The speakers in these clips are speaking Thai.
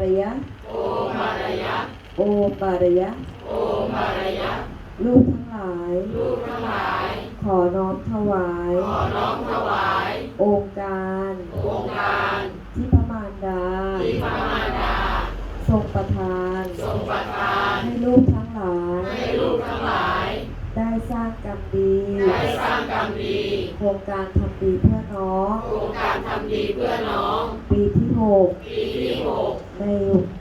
ารยะ โอมารยะ โอปารยะ โอมารยะ ลูกทั้งหลาย ลูกทั้งหลาย ขอน้อมถวาย ขอน้อมถวาย องค์การ องค์การ ที่พระมารดา ที่พระมารดา ทรงประทาน ทรงประทาน ให้ลูกทั้งหลาย ให้ลูกทั้งหลาย ได้สร้างกรรมดี ได้สร้างกรรมดี โครงการทำดีเพื่อน้อง โครงการทำดีเพื่อน้อง ปีที่ปีที่หก6 ใน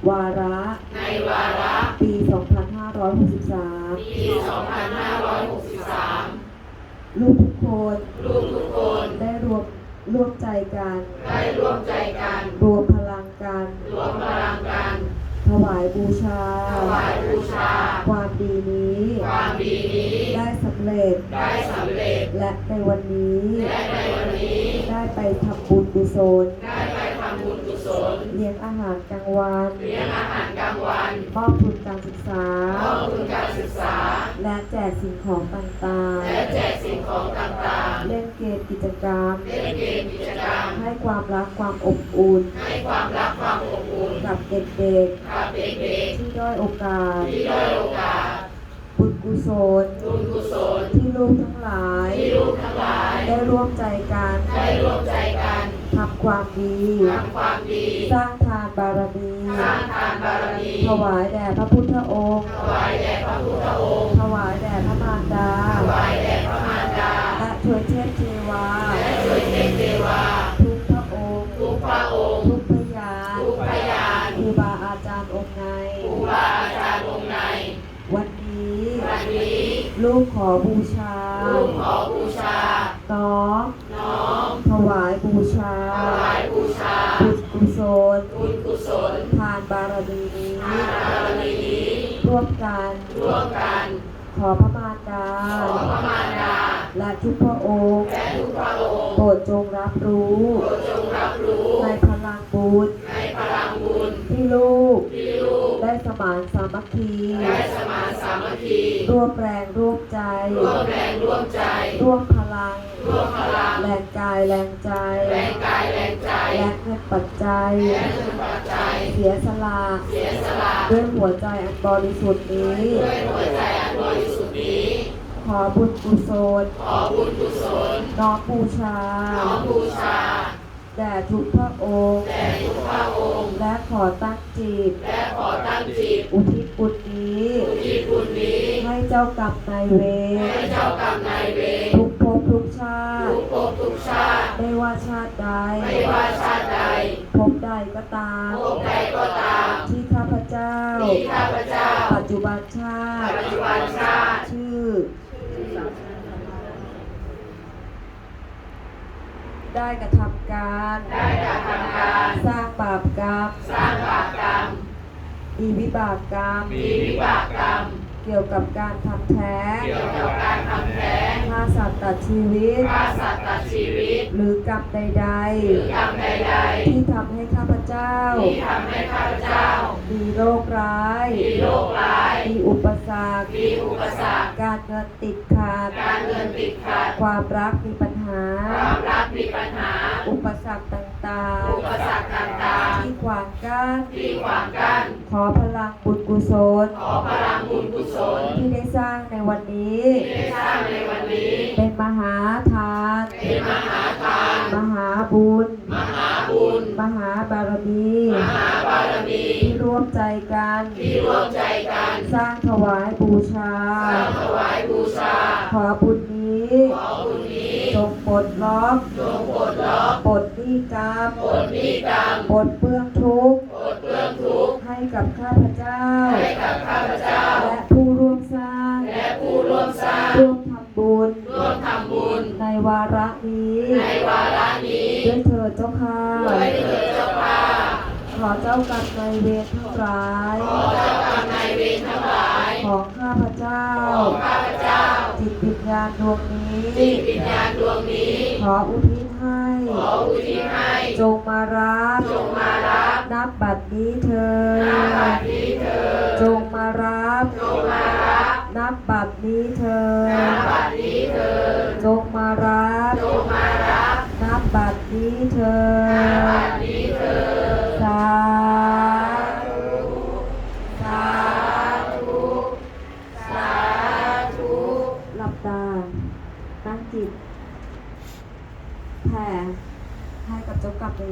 วาระในวาระ ปี 2563 ปี 2563 ลูกทุกคนลูกทุกคนได้รวมร่วมใจกัน ได้ร่วมใจกันรวมพลังกัน รวมพลังกันถวายบูชา ถวายบูชา ความดีนี้ ความดีนี้ได้สำเร็จ ได้สำเร็จและในวันนี้ และในวันนี้ ได้ไปทำบุญกุศลได้ไปทำบุญกุศล เลี้ยงอาหารกลางวันเลี้ยงอาหารกลางวันมอบทุนการศึกษามอบทุนการศึกษา และแจกสิ่งของต่างและแจกสิ่งของต่างๆ เล่นเกมกิจกรรม ๆเล่นเกมกิจกรรม ให้ความรักความอบอุ่นให้ความรักความอบอุ่นกับเด็กกับเด็กๆที่ด้อยโอกาส ๆที่ด้อยโอกาสบุญกุศลบุญกุศลที่ลูกทั้งหลาย ที่ลูกทั้งหลายได้ร่วมใจกันได้ร่วมใจกัน ทำความดีทำความดี สร้างทานบารมีสร้างทานบารมีถวายแด่พระพุทธองค์ ถวายแด่พระพุทธองค์ ถวายแด่พระมารดา ถวายแด่พระมารดา และทวยเทพเทวา และช่วยเทพเทวา ทุกพระองค์ ทุกพระองค์ ทุกพยานทุกพยานครูบาอาจารย์องค์ในครูบาอาจารย์องค์ใน วันนี้ วันนี้ ลูกขอบูชา ลูกขอบูชา น้อมน้อม ขอพระมารดาขอพระมารดาและทุกพระองค์และทุกพระองค์ โปรดจงรับรู้โปรดจงรับรู้ในพลังบุญในพลังบุญที่ลูกที่ลูกได้สมานสามัคคีได้สมานสามัคคีร่วมแรงร่วมใจ ร่วมแรงร่วมใจร่วมพลังร่วมพลัง แรงกายแรงใจ แรง กายแรงใจและเงินปัจจัยและเงินปัจจัย เสียสละเสียสละด้วยหัวใจอันบริสุทธิ์นี้ด้วยหัวใจอันบริสุทธิ์นี้ ขอบุญกุศลขอบุญกุศลน้อมบูชาน้อมบูชาแด่ทุกพระองค์แด่ทุกพระองค์ และขอตั้งจิตและขอตั้งจิตอุทิศบุญนี้อุทิศบุญนี้ให้ เจ้ากรรมนายเวรให้เจ้ากรรมนายเวรทุกภพทุกชาทุติกภพทุกชาติ ไม่ว่าชาติใด ไม่ว่าชาติใดภพใดก็ตามภพใดก็ตาม ที่ข้าพเจ้า ที่ข้าพเจ้า ปัจจุบันชาติ ปัจจุบันชาติ ชื่อ ได้กระทำการ ได้กระทำการ สร้างบาปกรรม สร้างบาปกรรม มีวิบากกรรม มีวิบากกรรม เกี่ยวกับการทำแท้งเกี่ยวกับการทำแท้งฆ่าสัตว์ตัดชีวิต ฆ่าสัตว์ตัดชีวิต หรือกรรมใดหรือกรรมใดๆ ที่ทำให้ข้าพเจ้า ๆที่ทำให้ข้าพเจ้า มีโรคร้าย มีโรคร้าย มีอุปสรรค มีอุปสรรค การเงินติดขัด การเงินติดขัด ความรักมีปัญหา ความรักมีปัญหา อุปสรรคต่าง อุปสรรคต่างๆ ที่ขวางกั้นๆที่ขวางกั้น ขอพลังบุญกุศล ขอพลังบุญกุศล ที่ได้สร้างในวันนี้ ที่ได้สร้างในวันนี้ เป็นมหาทาน เป็นมหาทาน มหาบุญ มหาบุญ มหาบารมี มหาบารมี ที่ร่วมใจกัน ที่ร่วมใจกัน สร้างถวายบูชา สร้างถวายบูชา ขอบุญนี้ขอบุญนี้ จงปลดล็อกจงปลดล็อกปลดหนี้กรรมปลดหนี้กรรมปลดเปื้องทุกข์ปลดเปลื้องทุกข์ให้กับข้าพเจ้า ให้กับข้าพเจ้า และผู้ร่วมสร้างและผู้ร่วมสร้างร่วมทำบุญร่วมทำบุญ ในวาระนี้ ในวาระนี้ด้วยเถิดเจ้าค่ะด้วยเถิดเจ้าค่ะขอเจ้ากรรมนายเวรทั้งหลาย ขอเจ้ากรรมนายเวรทั้งหลาย ของข้าพเจ้าของข้าพเจ้าจิตวิญญาณดวงนี้ จิตวิญญาณดวงนี้ ขออุทิศให้ ขออุทิศให้ จงมารับจงมารับนับบัดนี้เธอนาบัดนี้เถิดจงมารับจงมารับนับบัดนี้เธอ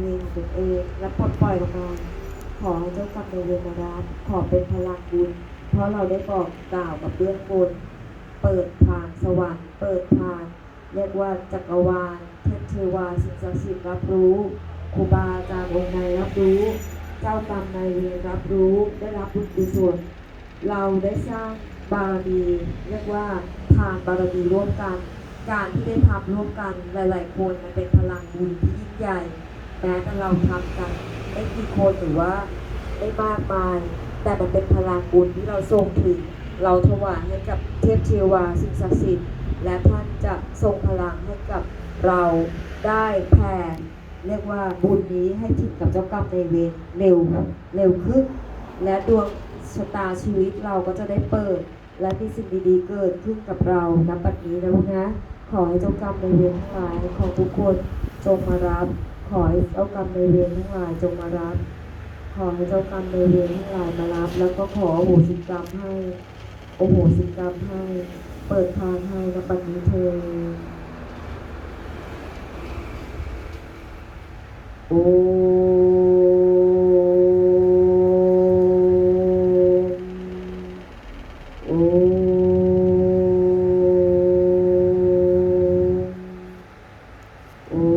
เวรของตนเอง และปลดปล่อยออกมาขอให้เจ้ากรรมนเวรมารับขอเป็นพลังบุญเพราะเราได้บอกกล่าวกับเบื้องบนเปิดทางสวรรค์เปิดทางเรียกว่าจักรวาลเทพเทวาสิ่งศักดิ์สิทธิ์รับรู้ครูบาอาจารย์องค์ในรับรู้ เจ้ากรรมนายเวรรับรู้ได้รับบุญกุศลเราได้สร้างบารมีเรียกว่าทานบารมีร่วมกัน การที่ได้ทำร่วมกันหลาย ๆ คนมันเป็นพลังบุญที่ยิ่งใหญ่ แม้แต่เราทำกันไม่กี่คนหรือว่าไม่มากมาย แต่มันเป็นพลังบุญที่เราส่งถึงเราถวายให้กับเทพเทวาสิ่งศักดิ์สิทธิ์และท่านจะทรงพลังให้กับเราได้แผ่เรียกว่าบุญนี้ให้ถึงกับเจ้ากรรมในายเวรเร็วเร็วขึ้น และดวงชะตาชีวิตเราก็จะได้เปิด และมีสิ่งดีๆเกิดขึ้นกับเราณบัดนี้นะลูกนะขอให้เจ้ากรรมในายเวรทั้งหลายของทุกคนจงมารับ ขอให้เจ้ากรรมในเวรทั้งหลายจงมารับ ขอให้เจ้ากรรมในเวรทั้งหลายมารับ แล้วก็ขอโอโหสิกรรมให้โอโหสิกรรมให้ เปิดทางให้ณบัดนี้เธอโอ้โ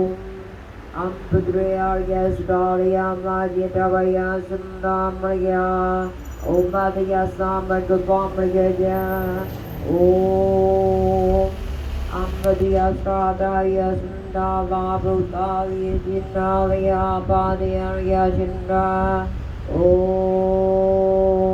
அம்புதுரையாழிய சுடாலியா மாரிய டவையா சுந்தாமயா ஓம் மாதையா சாம்பன் பாம்பய ஓம் அம்பதியா சாதாய சுந்தாவாபுதாய சின்னாலயா பாதையாழியா சின்றா ஓம்